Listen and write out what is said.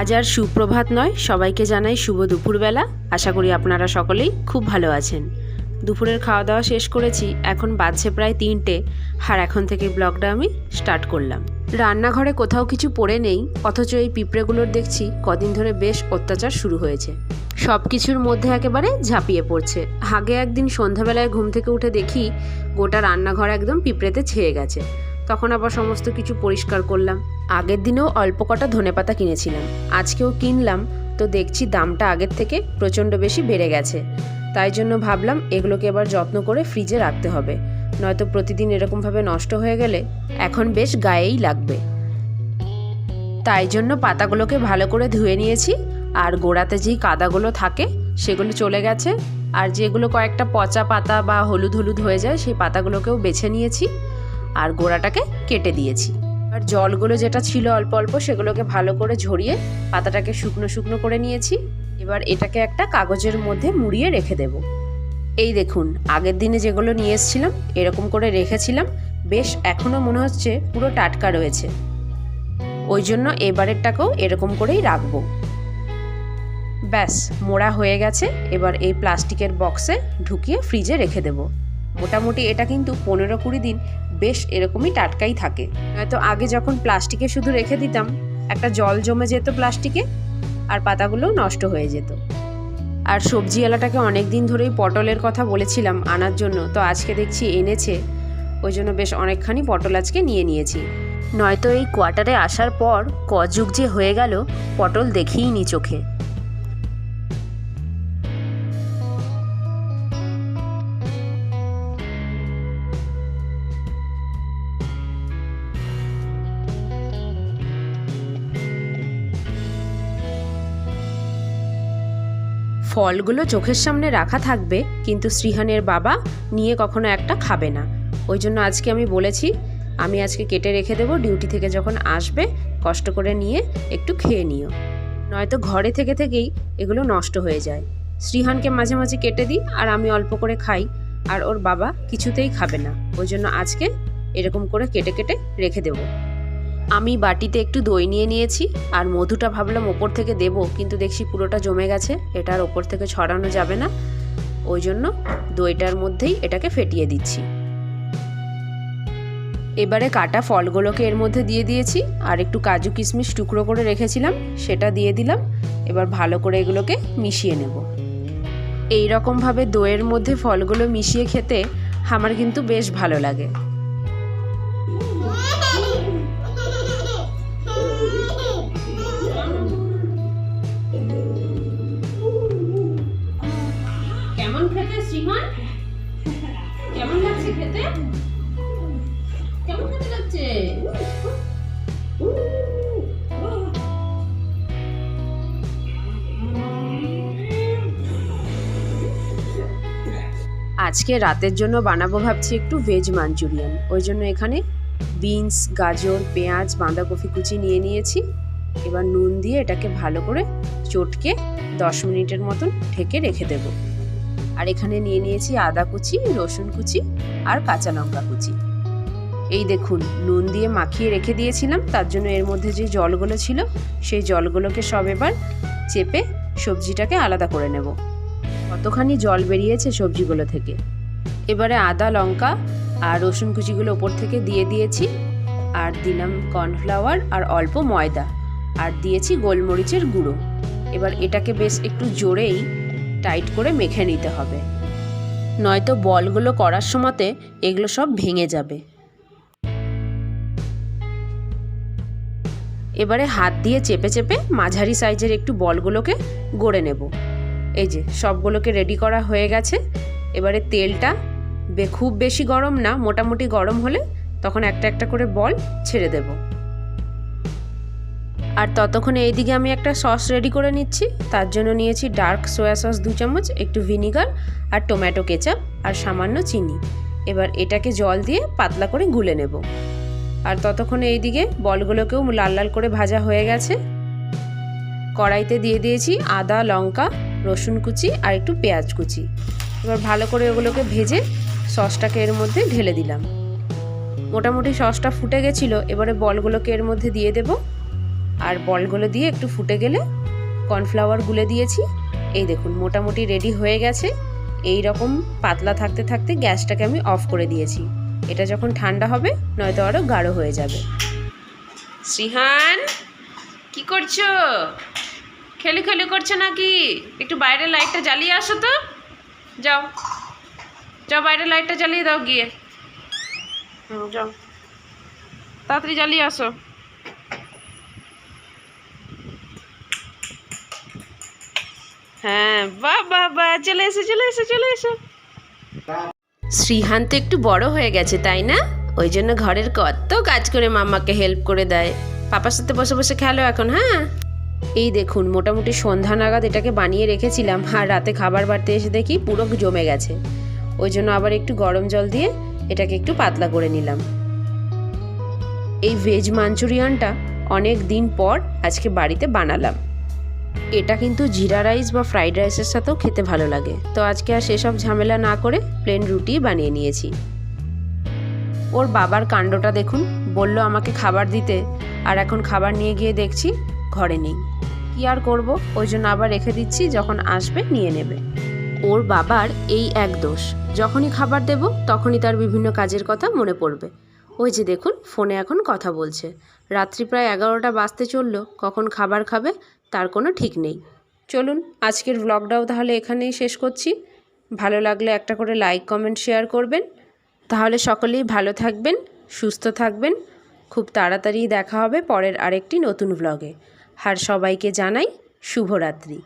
আজ আর সুপ্রভাত নয়, সবাইকে জানাই শুভ দুপুরবেলা। আশা করি আপনারা সকলেই খুব ভালো আছেন। দুপুরের খাওয়া দাওয়া শেষ করেছি, এখন বাজছে প্রায় তিনটে, আর এখন থেকে ব্লগটা আমি স্টার্ট করলাম। রান্নাঘরে কোথাও কিছু পড়ে নেই, অথচ এই পিঁপড়েগুলোর দেখছি কদিন ধরে বেশ অত্যাচার শুরু হয়েছে। সব কিছুর মধ্যে একেবারে ঝাঁপিয়ে পড়ছে। আগে একদিন সন্ধ্যাবেলায় ঘুম থেকে উঠে দেখি গোটা রান্নাঘর একদম পিঁপড়েতে ছেয়ে গেছে। তখন আবার সমস্ত কিছু পরিষ্কার করলাম। আগের দিনেও অল্প কটা ধনেপাতা কিনেছিলাম। আজকেও কিনলাম। তো দেখছি দামটা আগের থেকে প্রচণ্ড বেশি বেড়ে গেছে। তাই জন্য ভাবলাম এগুলোকে এবার যত্ন করে ফ্রিজে রাখতে হবে। নয়তো প্রতিদিন এরকমভাবে নষ্ট হয়ে গেলে এখন বেশ গায়েই লাগবে। তাই জন্য পাতাগুলোকে ভালো করে ধুয়ে নিয়েছি। আর গোড়াতে যেই কাদাগুলো থাকে, সেগুলো চলে গেছে। আর যেগুলো কয়েকটা পচা পাতা বা হলুদ হলুদ হয়ে যায়, সেই পাতাগুলোকেও বেছে নিয়েছি। আর গোড়াটাকে কেটে দিয়েছি। আর জলগুলো যেটা ছিল অল্প অল্প সেগুলোকে ভালো করে ঝরিয়ে পাতাটাকে শুকনো শুকনো করে নিয়েছি। এবার এটাকে একটা কাগজের মধ্যে মুড়িয়ে রেখে দেব। এই দেখুন, আগের দিনে যেগুলো নিয়ে এসেছিলাম, এরকম করে রেখেছিলাম। বেশ এখনও মনে হচ্ছে পুরো টাটকা রয়েছে। ওই জন্য এবারেরটাকেও এরকম করেই রাখব। ব্যাস, মোড়া হয়ে গেছে। এবার এই প্লাস্টিকের বক্সে ঢুকিয়ে ফ্রিজে রেখে দেব। মোটামুটি এটা কিন্তু পনেরো কুড়ি দিন বেশ এরকমই টাটকাই থাকে। নয়তো আগে যখন প্লাস্টিকে শুধু রেখে দিতাম, একটা জল জমে যেত প্লাস্টিকে আর পাতাগুলোও নষ্ট হয়ে যেত। আর সবজিওয়ালাটাকে অনেক দিন ধরেই পটলের কথা বলেছিলাম আনার জন্য, তো আজকে দেখছি এনেছে, ওই জন্য বেশ অনেকখানি পটল আজকে নিয়ে নিয়েছি। নয়তো এই কোয়ার্টারে আসার পর কযুগ যে হয়ে গেল, পটল দেখেই নি চোখে। ফলগুলো চোখের সামনে রাখা থাকবে, কিন্তু শ্রীহানের বাবা নিয়ে কখনো একটা খাবে না। ওই জন্য আজকে আমি বলেছি, আমি আজকে কেটে রেখে দেবো, ডিউটি থেকে যখন আসবে, কষ্ট করে নিয়ে একটু খেয়ে নিও। নয়তো ঘরে থেকে থেকেই এগুলো নষ্ট হয়ে যায়। শ্রীহানকে মাঝে মাঝে কেটে দিই আর আমি অল্প করে খাই, আর ওর বাবা কিছুতেই খাবে না। ওই জন্য আজকে এরকম করে কেটে কেটে রেখে দেবো। আমি বাটিতে একটু দই নিয়ে নিয়েছি আর মধুটা ভাবলাম ওপর থেকে দেব, কিন্তু দেখছি পুরোটা জমে গেছে এটার ওপর থেকে ছড়ানো যাবে না। ওই জন্য দইটার মধ্যেই এটাকে ফেটিয়ে দিচ্ছি। এবারে কাটা ফলগুলোকে এর মধ্যে দিয়ে দিয়েছি, আর একটু কাজু কিশমিশ টুকরো করে রেখেছিলাম, সেটা দিয়ে দিলাম। এবার ভালো করে এগুলোকে মিশিয়ে নেব। এই রকমভাবে দইয়ের মধ্যে ফলগুলো মিশিয়ে খেতে আমার কিন্তু বেশ ভালো লাগে। খেতে, শ্রীমান? কেমন লাগছে খেতে? কেমন খেতে লাগছে? আজকে রাতের জন্য বানাবো ভাবছি একটু ভেজ মাঞ্চুরিয়ান ওই জন্য এখানে বিনস গাজর, পেঁয়াজ, বাঁধাকপি কুচি নিয়ে নিয়েছি। এবার নুন দিয়ে এটাকে ভালো করে চটকে দশ মিনিটের মতন ঢেকে রেখে দেব। আর এখানে নিয়ে নিয়েছি আদা কুচি, রসুন কুচি আর কাঁচা লঙ্কা কুচি। এই দেখুন, নুন দিয়ে মাখিয়ে রেখে দিয়েছিলাম, তার জন্য এর মধ্যে যে জলগুলো ছিল, সেই জলগুলোকে সব এবার চেপে সবজিটাকে আলাদা করে নেব। কতখানি জল বেরিয়েছে সবজিগুলো থেকে। এবারে আদা, লঙ্কা আর রসুন কুচিগুলো ওপর থেকে দিয়ে দিয়েছি, আর দিলাম কর্নফ্লাওয়ার আর অল্প ময়দা, আর দিয়েছি গোলমরিচের গুঁড়ো। এবার এটাকে বেশ একটু জোরেই টাইট করে মেখে নিতে হবে। নয়তো বলগুলো করার সময়তে এগুলো সব ভেঙে যাবে। এবারে হাত দিয়ে চেপে চেপে মাঝারি সাইজের একটু বলগুলোকে গড়ে নেব। এই যে, সবগুলোকে রেডি করা হয়ে গেছে। এবারে তেলটা খুব বেশি গরম না, মোটামুটি গরম হলে তখন একটা একটা করে বল ছেড়ে দেব। আর ততক্ষণে এইদিকে আমি একটা সস রেডি করে নিচ্ছি। তার জন্য নিয়েছি ডার্ক সোয়া সস দু চামচ, একটু ভিনিগার আর টোম্যাটো কেচাপ আর সামান্য চিনি। এবার এটাকে জল দিয়ে পাতলা করে গুলে নেব। আর ততক্ষণে এইদিকে বলগুলোকেও লাল লাল করে ভাজা হয়ে গেছে। কড়াইতে দিয়ে দিয়েছি আদা, লঙ্কা, রসুন কুচি আর একটু পেঁয়াজ কুচি। এবার ভালো করে ওগুলোকে ভেজে সসটাকে এর মধ্যে ঢেলে দিলাম। মোটামুটি সসটা ফুটে গেছিল, এবারে বলগুলোকে এর মধ্যে দিয়ে দেব। আর বলগুলো দিয়ে একটু ফুটে গেলে কর্নফ্লাওয়ার গুলে দিয়েছি। এই দেখুন, মোটামুটি রেডি হয়ে গেছে। এই রকম পাতলা থাকতে থাকতে গ্যাসটাকে আমি অফ করে দিয়েছি। এটা যখন ঠান্ডা হবে, নয়তো আরও গাঢ় হয়ে যাবে। শ্রীহান, কি করছ? খেলি খেলি করছ নাকি? একটু বাইরের লাইটটা জ্বালিয়ে আসো তো। যাও। যাও বাইরের লাইটটা জ্বালিয়ে দাও গিয়ে। যাও। তাড়াতাড়ি জ্বালিয়ে আসো। হ্যাঁ বাহ বাহ বাহ, চলে চলে চলে এসো। শ্রীহান তো একটু বড় হয়ে গেছে, তাই না? ওই জন্য ঘরের কত কাজ করে মামাকে হেল্প করে দেয়। পাপার সাথে বসে বসে খেলো এখন হ্যাঁ? এই দেখুন, মোটামুটি সন্ধ্যা নাগাদ এটাকে বানিয়ে রেখেছিলাম, আর রাতে খাবার বাড়তে এসে দেখি পুরো জমে গেছে। ওই জন্য আবার একটু গরম জল দিয়ে এটাকে একটু পাতলা করে নিলাম। এই ভেজ মাঞ্চুরিয়ানটা অনেক দিন পর আজকে বাড়িতে বানালাম। এটা কিন্তু জিরা রাইস বা ফ্রাইড রাইসের সাথেও খেতে ভালো লাগে। তো আজকে আর সেসব ঝামেলা না করে প্লেন রুটি বানিয়ে নিয়েছি। ওর বাবার কাণ্ডটা দেখুন, বলল আমাকে খাবার দিতে। আর এখন খাবার নিয়ে গিয়ে দেখছি ঘরে নেই। কি আর করব? ওই জন্য আবার রেখে দিচ্ছি, যখন আসবে নিয়ে নেবে। ওর বাবার এই এক দোষ। যখনই খাবার দেব, তখনই তার বিভিন্ন কাজের কথা মনে পড়বে। ওই যে দেখুন, ফোনে এখন কথা বলছে। রাত্রি প্রায় এগারোটা বাজতে চলল, কখন খাবার খাবে তার কোনো ঠিক নেই। চলুন আজকের ব্লগটাও তাহলে এখানেই শেষ করছি। ভালো লাগলে একটা করে লাইক কমেন্ট শেয়ার করবেন। তাহলে সকলেই ভালো থাকবেন, সুস্থ থাকবেন। খুব তাড়াতাড়ি দেখা হবে পরের আরেকটি নতুন ব্লগে আর সবাইকে জানাই শুভরাত্রি।